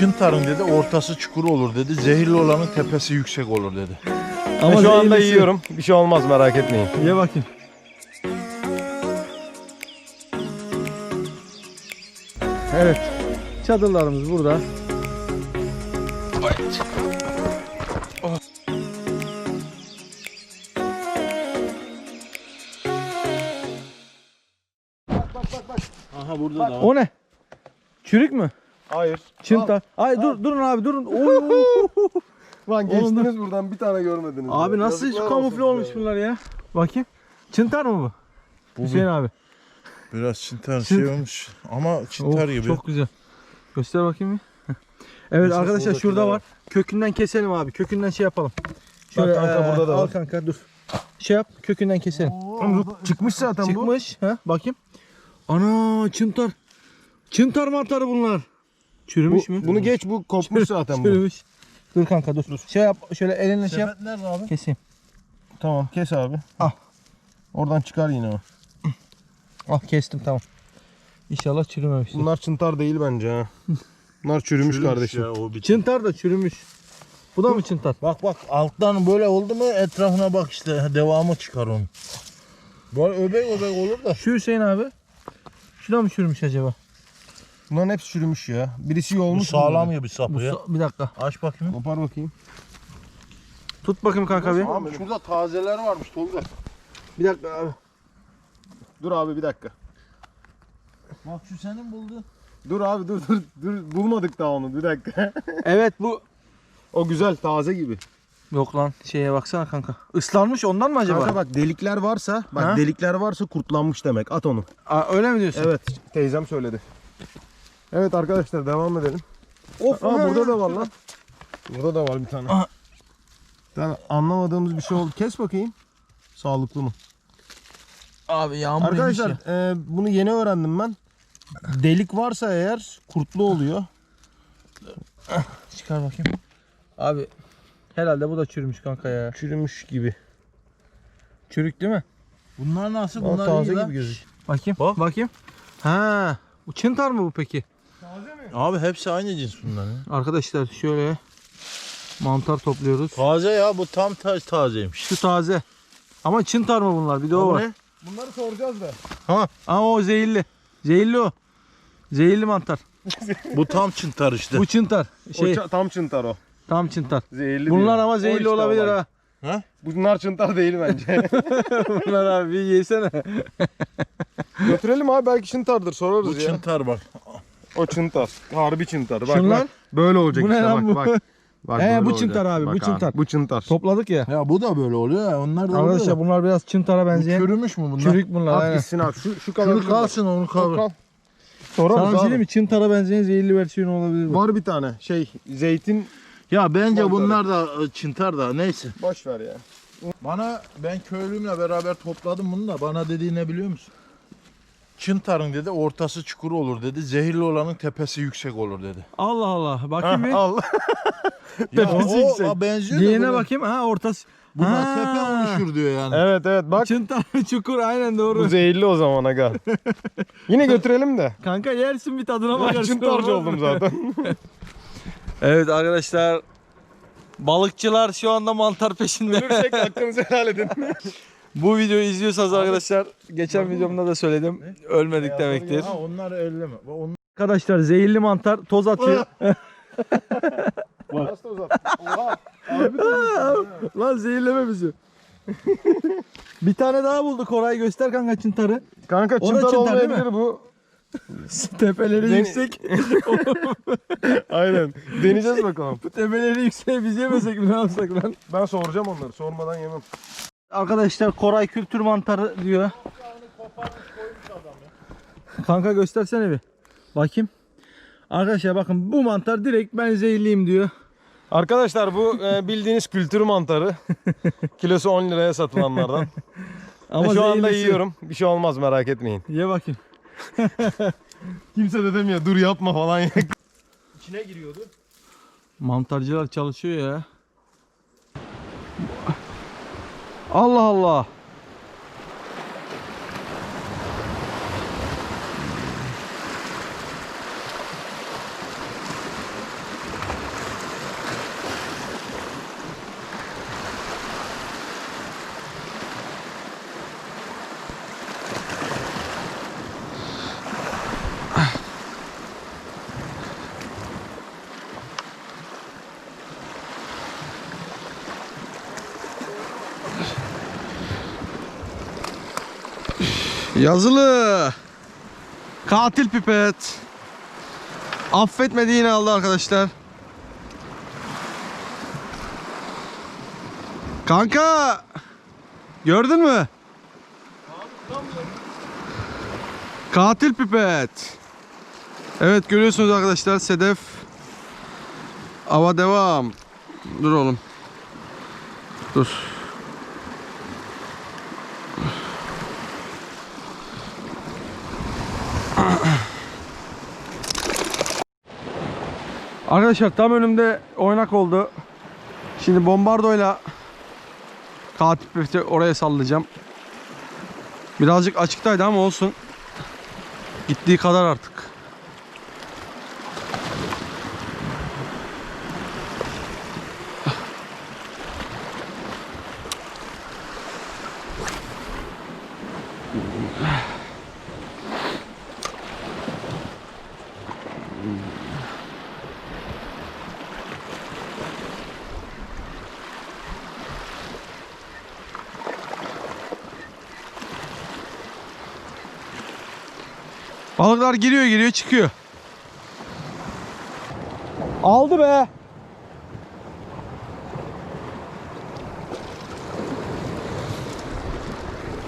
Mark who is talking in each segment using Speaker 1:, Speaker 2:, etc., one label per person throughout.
Speaker 1: Çıntarın dedi ortası çukur olur dedi. Zehirli olanın tepesi yüksek olur dedi.
Speaker 2: Ama
Speaker 3: şu anda
Speaker 2: zehirlisi-
Speaker 3: yiyorum. Bir şey olmaz merak etmeyin.
Speaker 2: Ye bakayım. Evet. Çadırlarımız burada.
Speaker 1: Aha burada da var.
Speaker 2: O ne? Çürük mü?
Speaker 3: Hayır.
Speaker 2: Çıntar. Ay dur durun abi durun. Oy.
Speaker 3: Lan
Speaker 2: Oğlum
Speaker 3: geçtiniz buradan bir tane görmediniz.
Speaker 2: abi
Speaker 3: ya.
Speaker 2: nasıl
Speaker 3: Yazıklar
Speaker 2: kamufle olmuş
Speaker 3: ya.
Speaker 2: bunlar ya? Bakayım. Çıntar mı bu?
Speaker 1: Bu
Speaker 2: Hüseyin abi.
Speaker 1: Biraz çıntar
Speaker 2: Çın-
Speaker 1: şey olmuş ama çıntar
Speaker 2: Oh,
Speaker 1: gibi.
Speaker 2: Çok güzel. Göster bakayım bir. Evet
Speaker 1: Mesela
Speaker 2: arkadaşlar şurada var.
Speaker 1: var.
Speaker 2: Kökünden keselim abi. Kökünden şey yapalım. Şöyle
Speaker 3: kanka,
Speaker 2: eee,
Speaker 3: burada da
Speaker 2: al
Speaker 3: var.
Speaker 2: kanka dur. Şey yap kökünden keselim.
Speaker 3: Oğlum, Çıkmış zaten bu.
Speaker 2: Çıkmış. Ha, bakayım. Ana çıntar. Çıntar mantarı bunlar. Çürümüş
Speaker 3: Bu-
Speaker 2: mü?
Speaker 3: Bunu geç bu kopmuş zaten bu.
Speaker 2: Çürümüş. Dur kanka dur. Şey yap şöyle elinle şey yap.
Speaker 1: Nerede abi?
Speaker 2: Keseyim.
Speaker 3: Tamam kes abi.
Speaker 2: Al.
Speaker 3: Oradan çıkar yine o.
Speaker 2: Al kestim tamam. İnşallah çürümemiştir.
Speaker 3: Bunlar çıntar değil bence ha. Bunlar çürümüş,
Speaker 1: Çürümüş
Speaker 3: kardeşim.
Speaker 1: Ya, o
Speaker 2: Çıntar da çürümüş. Bu da mı çıntar?
Speaker 1: Bak bak alttan böyle oldu mu etrafına bak işte devamı çıkar onun. Böyle öbek öbek olur da.
Speaker 2: Şu Hüseyin abi. Şu da mı çürümüş acaba?
Speaker 3: Bunların hepsi çürümüş ya. Birisi
Speaker 1: Bu
Speaker 3: yolmuş.
Speaker 1: sağlam
Speaker 3: bunların.
Speaker 1: ya bir sapı
Speaker 2: Bu
Speaker 1: ya.
Speaker 2: bir dakika.
Speaker 1: Aç bakayım.
Speaker 3: Kopar bakayım.
Speaker 2: Tut bakayım kanka bir.
Speaker 1: Abi şurada tazeler varmış Tolga.
Speaker 2: Bir dakika abi.
Speaker 3: Dur abi bir dakika.
Speaker 1: Bak şu senin buldu.
Speaker 3: Dur abi dur dur dur bulmadık daha onu bir dakika.
Speaker 2: Evet bu.
Speaker 3: o güzel taze gibi.
Speaker 2: Yok lan şeye baksana kanka. Islanmış ondan mı acaba?
Speaker 3: Kanka bak delikler varsa bak
Speaker 2: Ha?
Speaker 3: delikler varsa kurtlanmış demek. At onu.
Speaker 2: Aa, öyle mi diyorsun?
Speaker 3: Evet teyzem söyledi. Evet arkadaşlar devam edelim.
Speaker 2: Of.
Speaker 3: Aa burada da var lan. Burada da var bir tane.
Speaker 2: Aha.
Speaker 3: Tane anlamadığımız bir şey oldu. Kes bakayım. Sağlıklı mı?
Speaker 2: Abi yağmur
Speaker 3: Arkadaşlar
Speaker 2: ya.
Speaker 3: e, bunu yeni öğrendim ben. Delik varsa eğer kurtlu oluyor.
Speaker 2: Çıkar bakayım. Abi herhalde bu da çürümüş kanka ya.
Speaker 3: Çürümüş gibi.
Speaker 2: Çürük değil mi?
Speaker 1: Bunlar nasıl? Bunlar
Speaker 3: taze
Speaker 1: iyi
Speaker 3: gibi gözüküyor.
Speaker 2: Bakayım.
Speaker 1: Bak.
Speaker 2: Bakayım. Ha, bu çıntar mı bu peki?
Speaker 1: Abi hepsi aynı cins bunlar ya.
Speaker 2: Arkadaşlar şöyle mantar topluyoruz.
Speaker 1: Taze ya bu tam ta- tazeymiş.
Speaker 2: Şu taze. Ama çıntar mı bunlar? Bir de o
Speaker 1: Bu
Speaker 2: var.
Speaker 1: ne?
Speaker 3: Bunları soracağız da.
Speaker 2: Ha, ama o zehirli. Zehirli o. Zehirli mantar.
Speaker 1: Bu tam çıntar işte.
Speaker 2: Bu çıntar. Şey,
Speaker 3: O tam çıntar o.
Speaker 2: tam çıntar.
Speaker 3: Zehirli
Speaker 2: Bunlar ama zehirli
Speaker 3: işte
Speaker 2: olabilir
Speaker 3: olay.
Speaker 2: ha.
Speaker 3: Bunlar çıntar değil bence.
Speaker 2: Bunlar abi bir yesene.
Speaker 3: Götürelim abi belki çıntardır sorarız
Speaker 1: Bu
Speaker 3: ya.
Speaker 1: çıntar bak.
Speaker 3: O çıntar. Harbi çıntar. Bak
Speaker 2: Şunlar?
Speaker 3: bak. Böyle olacak
Speaker 2: Bu ne
Speaker 3: işte
Speaker 2: lan
Speaker 3: bak
Speaker 2: bu?
Speaker 3: bak. Bak
Speaker 2: He,
Speaker 3: böyle
Speaker 2: bu
Speaker 3: olacak.
Speaker 2: çıntar abi, bu
Speaker 3: Bak
Speaker 2: çıntar.
Speaker 3: Bu çıntar.
Speaker 2: Topladık ya.
Speaker 1: Ya bu da böyle oluyor ya. Onlar da
Speaker 2: Arkadaşlar
Speaker 1: oluyor.
Speaker 2: bunlar biraz çıntara
Speaker 1: Bu
Speaker 2: benzeyen.
Speaker 1: çürümüş mü bunlar?
Speaker 2: Çürük bunlar.
Speaker 3: At
Speaker 2: aynen.
Speaker 3: gitsin abi. Şu, şu kadar.
Speaker 1: Çürük kalsın onu kalır.
Speaker 3: Kal.
Speaker 2: Sana
Speaker 3: Sorarız
Speaker 2: bir şey
Speaker 3: abi.
Speaker 2: diyeyim mi? Çıntara benzeyen zehirli versiyonu olabilir bu.
Speaker 3: Var bir tane şey zeytin
Speaker 1: Ya bence bunlar da e, çıntar da neyse.
Speaker 3: boş ver ya.
Speaker 1: Bana ben köylümle beraber topladım bunu da bana dediği ne biliyor musun? Çıntarın dedi ortası çukur olur dedi. Zehirli olanın tepesi yüksek olur dedi.
Speaker 2: Allah Allah. Bakayım bir.
Speaker 3: Allah.
Speaker 1: Ya
Speaker 2: Tepesi
Speaker 1: o
Speaker 2: yüksek.
Speaker 1: a, benziyor da
Speaker 2: Diğerine bakayım. Ha ortası.
Speaker 1: Buna
Speaker 2: Ha.
Speaker 1: tepe oluşur diyor yani.
Speaker 3: Evet evet bak.
Speaker 2: Çıntar çukur aynen doğru.
Speaker 3: Bu zehirli o zaman aga. Yine götürelim de.
Speaker 2: Kanka yersin bir tadına bakarsın.
Speaker 3: çıntarcı oldum zaten.
Speaker 2: Evet arkadaşlar. Balıkçılar şu anda mantar peşinde.
Speaker 3: Ölürsek hakkınızı helal edin.
Speaker 2: Bu videoyu izliyorsanız arkadaşlar geçen videomda da söyledim. Ölmedik demektir.
Speaker 1: Ha onlar elleme. Onlar...
Speaker 2: Arkadaşlar zehirli mantar toz atıyor.
Speaker 3: Nasıl uzat? Oha.
Speaker 2: Lan zehirleme bizi. bir tane daha bulduk Koray göster kanka çıntarı.
Speaker 3: Kanka
Speaker 2: O da
Speaker 3: çıntar
Speaker 2: çıntar değil mi?
Speaker 3: olmayabilir bu.
Speaker 2: Tepeleri yüksek.
Speaker 3: Aynen. Deneyeceğiz bakalım.
Speaker 2: Bu tepeleri yüksek biz yemesek mi ne yapsak lan?
Speaker 3: Ben soracağım onları. Sormadan yemem.
Speaker 2: Arkadaşlar Koray kültür mantarı diyor. Kanka göstersene bir. Bakayım. Arkadaşlar bakın bu mantar direkt ben zehirliyim diyor.
Speaker 3: Arkadaşlar bu e, bildiğiniz kültür mantarı. Kilosu 10 liraya satılanlardan.
Speaker 2: Ama
Speaker 3: Ama şu anda yiyorum. Bir şey olmaz merak etmeyin.
Speaker 2: Ye bakayım.
Speaker 3: Kimse de demiyor dur yapma falan. İçine giriyordu.
Speaker 2: Mantarcılar çalışıyor ya. Allah Allah. Yazılı. Katil pipet. Affetmedi yine aldı arkadaşlar. Kanka. Gördün mü? Katil pipet. Evet görüyorsunuz arkadaşlar Sedef. Ava devam. Dur oğlum. Dur. Arkadaşlar tam önümde oynak oldu. Şimdi bombardoyla katil pipeti oraya sallayacağım. Birazcık açıktaydı ama olsun. Gittiği kadar artık. Balıklar giriyor giriyor çıkıyor. Aldı be.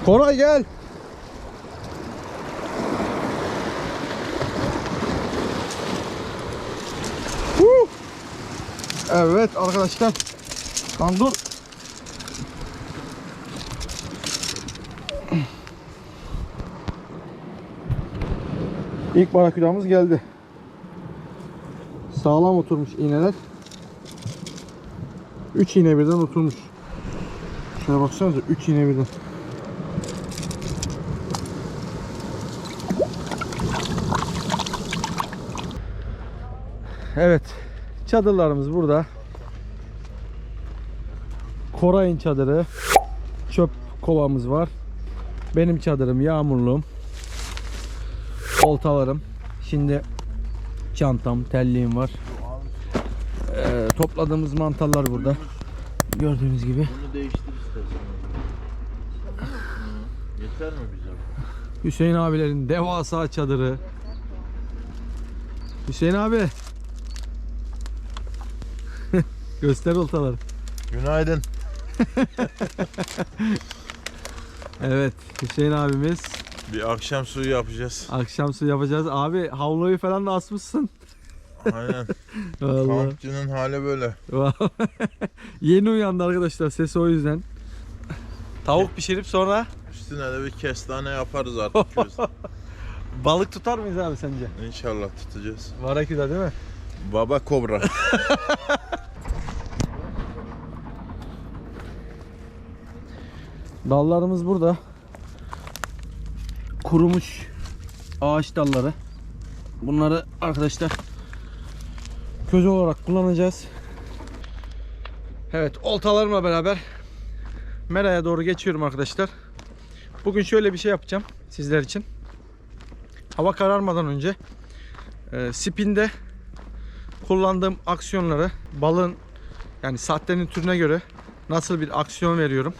Speaker 2: Koray gel. Evet arkadaşlar. Lan İlk baraküdamız geldi. Sağlam oturmuş iğneler. 3 iğne birden oturmuş. Şuna baksanıza 3 iğne birden. Evet. Çadırlarımız burada. Koray'ın çadırı. Çöp kovamız var. Benim çadırım yağmurluğum. Oltalarım. Şimdi çantam, telliğim var. Ee, topladığımız mantarlar burada. Gördüğünüz gibi.
Speaker 1: Bunu değiştir istersen. Yeter mi bize?
Speaker 2: Hüseyin abilerin devasa çadırı. Hüseyin abi. Göster oltaları.
Speaker 1: Günaydın.
Speaker 2: Evet Hüseyin abimiz.
Speaker 1: Bir akşam suyu yapacağız.
Speaker 2: Akşam su yapacağız. Abi havluyu falan da asmışsın.
Speaker 1: Aynen.
Speaker 2: Vallahi.
Speaker 1: Kampçının hali böyle.
Speaker 2: Yeni uyandı arkadaşlar sesi o yüzden. Tavuk pişirip sonra
Speaker 1: Üstüne de bir kestane yaparız artık. biz.
Speaker 2: balık tutar mıyız abi sence?
Speaker 1: İnşallah tutacağız.
Speaker 2: Varaküda değil mi?
Speaker 1: Baba kobra.
Speaker 2: Dallarımız burada. Kurumuş ağaç dalları. Bunları arkadaşlar köz olarak kullanacağız. Evet, oltalarımla beraber Mera'ya doğru geçiyorum arkadaşlar. Bugün şöyle bir şey yapacağım sizler için. Hava kararmadan önce e, spinde kullandığım aksiyonları balığın yani sahtenin türüne göre nasıl bir aksiyon veriyorum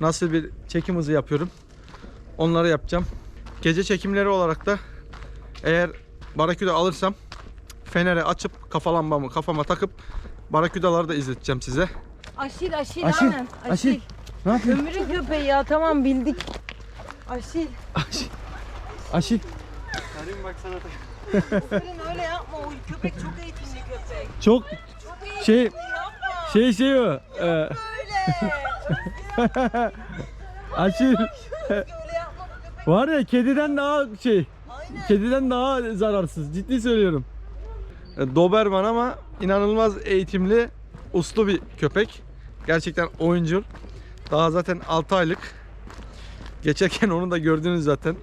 Speaker 2: nasıl bir çekim hızı yapıyorum. Onları yapacağım. Gece çekimleri olarak da eğer baraküda alırsam feneri açıp kafa lambamı kafama takıp baraküdaları da izleteceğim size.
Speaker 4: Aşil aşil,
Speaker 2: Aşil,
Speaker 4: aynen.
Speaker 2: aşil.
Speaker 4: Aşil.
Speaker 2: Ne yapıyorsun?
Speaker 4: Ömrün köpeği ya tamam bildik. Aşil.
Speaker 2: Aşil.
Speaker 4: Senin öyle yapma o köpek çok eğitimli köpek.
Speaker 2: Çok
Speaker 4: Çok eğitimli
Speaker 2: Şey-
Speaker 4: yapma.
Speaker 2: şey şey o. e,
Speaker 4: Öyle.
Speaker 2: aşil.
Speaker 4: Öyle.
Speaker 2: Var ya kediden daha şey.
Speaker 4: Aynen.
Speaker 2: Kediden daha zararsız. Ciddi söylüyorum. E, Doberman ama inanılmaz eğitimli, uslu bir köpek. Gerçekten oyuncul. Daha zaten 6 aylık. Geçerken onu da gördünüz zaten.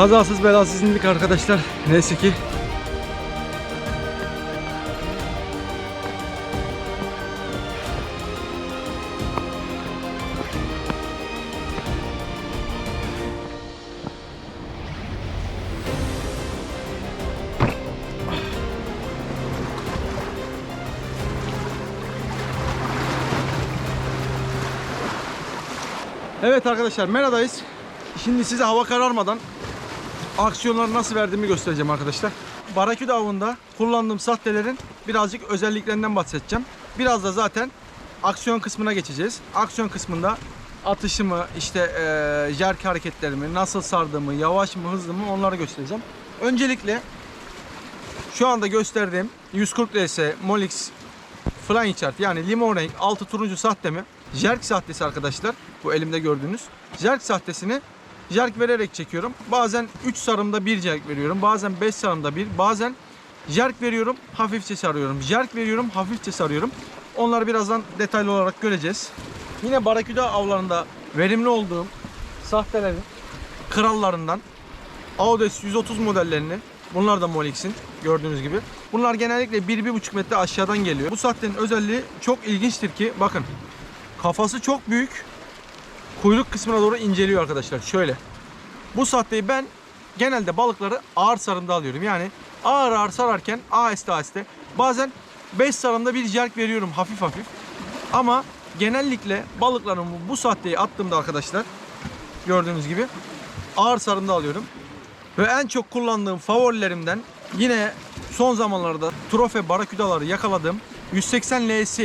Speaker 2: Kazasız belasız indik arkadaşlar. Neyse ki. Evet arkadaşlar Mera'dayız. Şimdi size hava kararmadan aksiyonları nasıl verdiğimi göstereceğim arkadaşlar. Baraküda avında kullandığım sahtelerin birazcık özelliklerinden bahsedeceğim. Biraz da zaten aksiyon kısmına geçeceğiz. Aksiyon kısmında atışımı, işte eee jerk hareketlerimi, nasıl sardığımı, yavaş mı, hızlı mı onları göstereceğim. Öncelikle şu anda gösterdiğim 140 LS Molix Flying Chart yani limon renk altı turuncu sahtemi jerk sahtesi arkadaşlar. Bu elimde gördüğünüz. Jerk sahtesini jerk vererek çekiyorum. Bazen 3 sarımda 1 jerk veriyorum. Bazen 5 sarımda 1. Bazen jerk veriyorum, hafifçe sarıyorum. Jerk veriyorum, hafifçe sarıyorum. Onları birazdan detaylı olarak göreceğiz. Yine baraküda avlarında verimli olduğum sahtelerin krallarından Audes 130 modellerini bunlar da Molix'in gördüğünüz gibi. Bunlar genellikle 1-1,5 metre aşağıdan geliyor. Bu sahtenin özelliği çok ilginçtir ki bakın kafası çok büyük kuyruk kısmına doğru inceliyor arkadaşlar. Şöyle. Bu sahteyi ben genelde balıkları ağır sarımda alıyorum. Yani ağır ağır sararken aheste aheste bazen 5 sarımda bir jerk veriyorum hafif hafif. Ama genellikle balıkların bu, sahteyi attığımda arkadaşlar gördüğünüz gibi ağır sarımda alıyorum. Ve en çok kullandığım favorilerimden yine son zamanlarda trofe baraküdaları yakaladığım 180 LS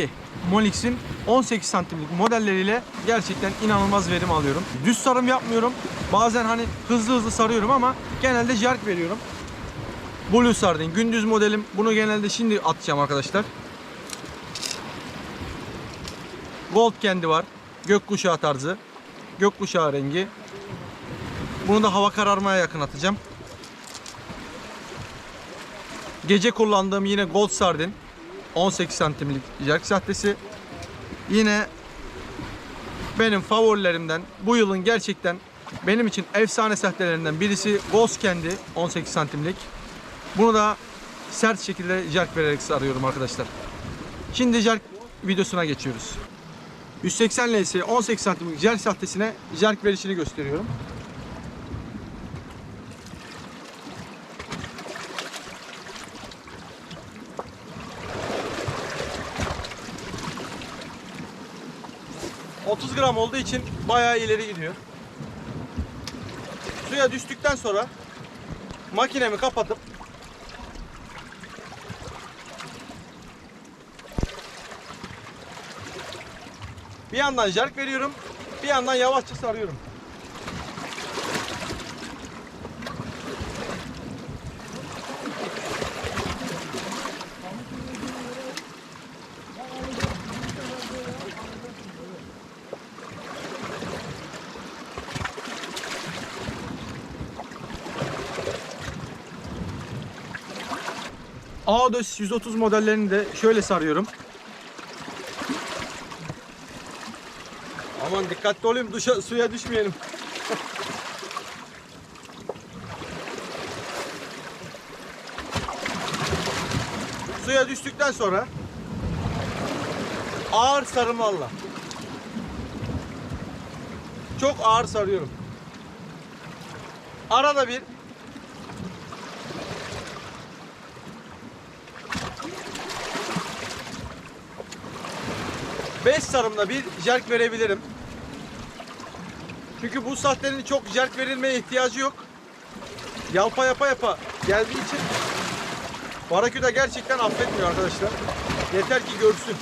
Speaker 2: Molix'in 18 santimlik modelleriyle gerçekten inanılmaz verim alıyorum. Düz sarım yapmıyorum. Bazen hani hızlı hızlı sarıyorum ama genelde jerk veriyorum. Blue Sardin gündüz modelim. Bunu genelde şimdi atacağım arkadaşlar. Gold kendi var. Gökkuşağı tarzı. Gökkuşağı rengi. Bunu da hava kararmaya yakın atacağım. Gece kullandığım yine Gold Sardin 18 santimlik jerk sahtesi. Yine benim favorilerimden bu yılın gerçekten benim için efsane sahtelerinden birisi Ghost kendi 18 santimlik. Bunu da sert şekilde jerk vererek sarıyorum arkadaşlar. Şimdi jerk videosuna geçiyoruz. 180 LS 18 santimlik jerk sahtesine jerk verişini gösteriyorum. ...30 gram olduğu için bayağı ileri gidiyor. Suya düştükten sonra... ...makinemi kapatıp... ...bir yandan jerk veriyorum... ...bir yandan yavaşça sarıyorum. A4 130 modellerini de şöyle sarıyorum. Aman dikkatli olayım duşa, suya düşmeyelim. suya düştükten sonra ağır sarımalla çok ağır sarıyorum. Arada bir Beş sarımda bir jerk verebilirim. Çünkü bu saatlerin çok jerk verilmeye ihtiyacı yok. Yalpa yapa yapa geldiği için Baraküda gerçekten affetmiyor arkadaşlar. Yeter ki görsün.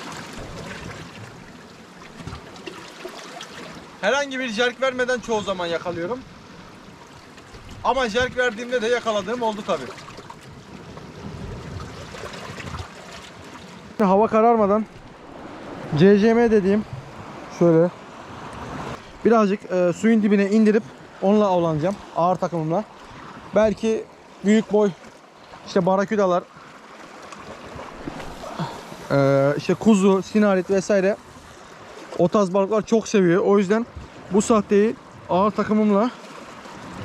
Speaker 2: Herhangi bir jerk vermeden çoğu zaman yakalıyorum. Ama jerk verdiğimde de yakaladığım oldu tabi. Hava kararmadan CCM dediğim şöyle birazcık e, suyun dibine indirip onunla avlanacağım ağır takımımla. Belki büyük boy işte baraküdalar e, işte kuzu, sinarit vesaire o tarz balıklar çok seviyor. O yüzden bu sahteyi ağır takımımla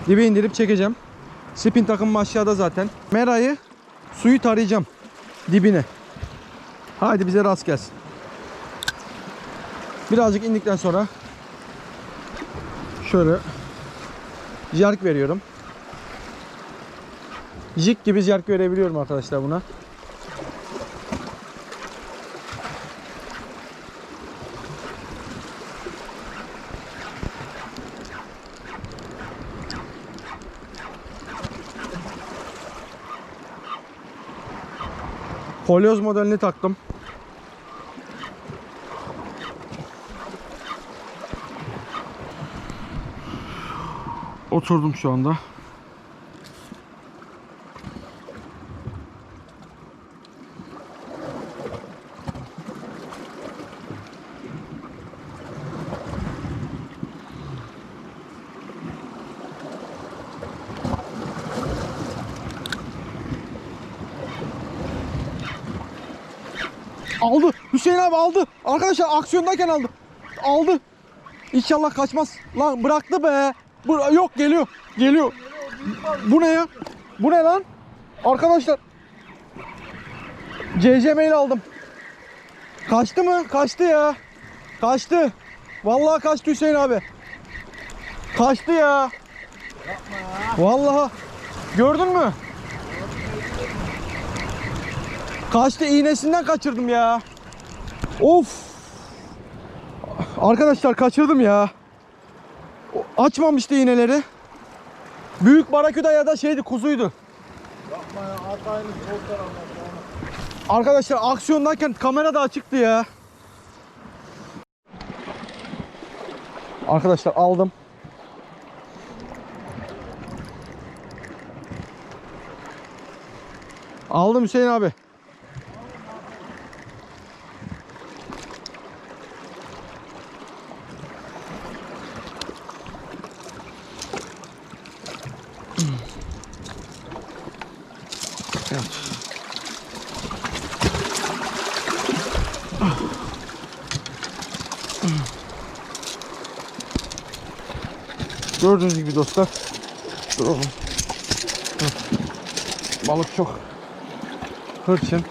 Speaker 2: dibe indirip çekeceğim. Spin takımım aşağıda zaten. Merayı suyu tarayacağım dibine. Haydi bize rast gelsin. Birazcık indikten sonra şöyle jerk veriyorum. Jig gibi jerk verebiliyorum arkadaşlar buna. Folyoz modelini taktım. Oturdum şu anda. Aldı. Hüseyin abi aldı. Arkadaşlar aksiyondayken aldı. Aldı. İnşallah kaçmaz. Lan bıraktı be. Bu, yok geliyor. Geliyor. Bu ne ya? Bu ne lan? Arkadaşlar. CCM ile aldım. Kaçtı mı? Kaçtı ya. Kaçtı. Vallahi kaçtı Hüseyin abi. Kaçtı ya. Vallahi. Gördün mü? Kaçtı iğnesinden kaçırdım ya. Of. Arkadaşlar kaçırdım ya. Açmamıştı iğneleri. Büyük baraküda ya da şeydi kuzuydu.
Speaker 1: Yapma ya at aynı sol tarafa.
Speaker 2: Arkadaşlar aksiyondayken kamera da açıktı ya. Arkadaşlar aldım. Aldım Hüseyin abi. Gördüğünüz gibi dostlar. Dur. Balık çok hırçın.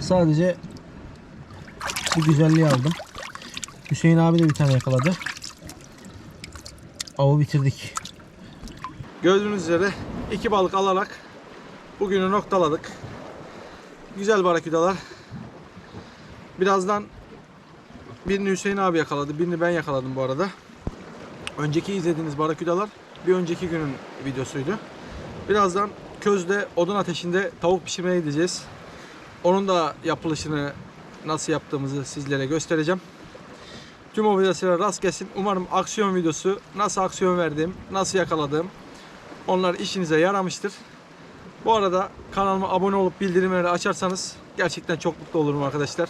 Speaker 2: Sadece bu güzelliği aldım. Hüseyin abi de bir tane yakaladı. Avı bitirdik. Gördüğünüz üzere iki balık alarak bugünü noktaladık. Güzel baraküdalar. Birazdan birini Hüseyin abi yakaladı, birini ben yakaladım bu arada. Önceki izlediğiniz baraküdalar bir önceki günün videosuydu. Birazdan közde odun ateşinde tavuk pişirmeye gideceğiz. Onun da yapılışını nasıl yaptığımızı sizlere göstereceğim. Tüm o videolara rast gelsin. Umarım aksiyon videosu, nasıl aksiyon verdiğim, nasıl yakaladığım onlar işinize yaramıştır. Bu arada kanalıma abone olup bildirimleri açarsanız gerçekten çok mutlu olurum arkadaşlar.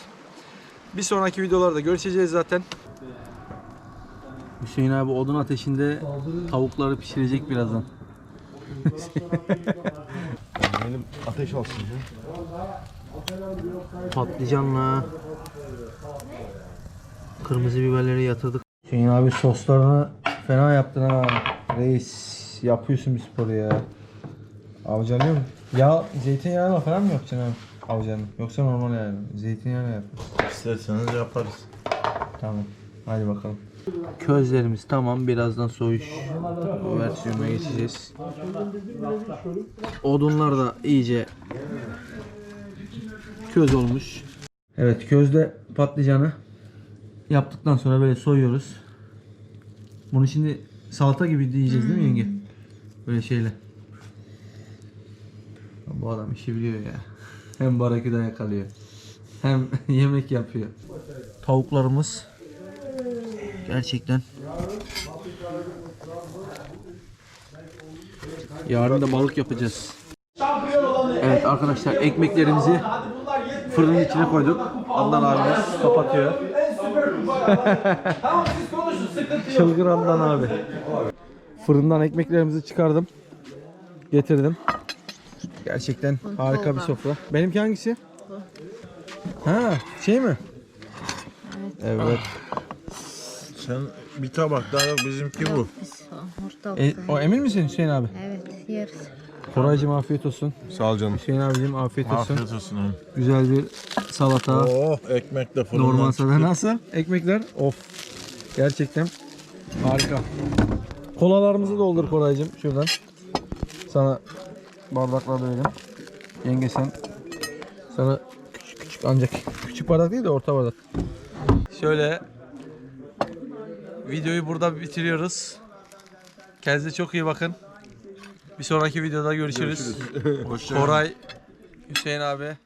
Speaker 2: Bir sonraki videolarda görüşeceğiz zaten. Hüseyin abi odun ateşinde tavukları pişirecek birazdan.
Speaker 3: Benim ateş alsın.
Speaker 2: Patlıcanla kırmızı biberleri yatırdık. Hüseyin abi soslarını fena yaptın ha. Reis yapıyorsun bir sporu ya. Avcalıyor mu? Ya zeytinyağıyla falan mı yapacaksın abi? Avcanı. Yoksa normal yani. Zeytinyağıyla yap.
Speaker 1: İsterseniz yaparız.
Speaker 2: Tamam. Hadi bakalım. Közlerimiz tamam. Birazdan soğuş versiyonuna geçeceğiz. Odunlar da iyice köz olmuş. Evet közde patlıcanı yaptıktan sonra böyle soyuyoruz. Bunu şimdi salata gibi yiyeceğiz değil mi yenge? Böyle şeyle. Bu adam işi biliyor ya. Hem baraküda yakalıyor. Hem yemek yapıyor. Tavuklarımız gerçekten Yarın da balık yapacağız. Evet arkadaşlar ekmeklerimizi fırının içine koyduk. Adnan abimiz kapatıyor. Çılgın Adnan abi. Fırından ekmeklerimizi çıkardım. Getirdim. Gerçekten harika bir sofra. Benimki hangisi? Ha, şey mi? Evet.
Speaker 1: Sen bir tabak daha yok bizimki bu.
Speaker 5: Ortalık.
Speaker 2: E, o emin misin Hüseyin abi?
Speaker 5: Evet yeriz.
Speaker 2: Koraycığım afiyet olsun.
Speaker 3: Sağ ol canım.
Speaker 2: Hüseyin abicim afiyet olsun.
Speaker 1: Afiyet olsun oğlum.
Speaker 2: Güzel bir salata.
Speaker 1: Oh ekmek de fırından
Speaker 2: Normal
Speaker 1: çıktı.
Speaker 2: salata. Nasıl? Ekmekler? Of. Gerçekten harika. Kolalarımızı doldur Koraycığım şuradan. Sana bardakla da verelim. Yenge sen sana küçük küçük ancak küçük bardak değil de orta bardak. Şöyle videoyu burada bitiriyoruz. Kendinize çok iyi bakın. Bir sonraki videoda görüşürüz.
Speaker 1: Hoşça kalın.
Speaker 2: Koray, Hüseyin abi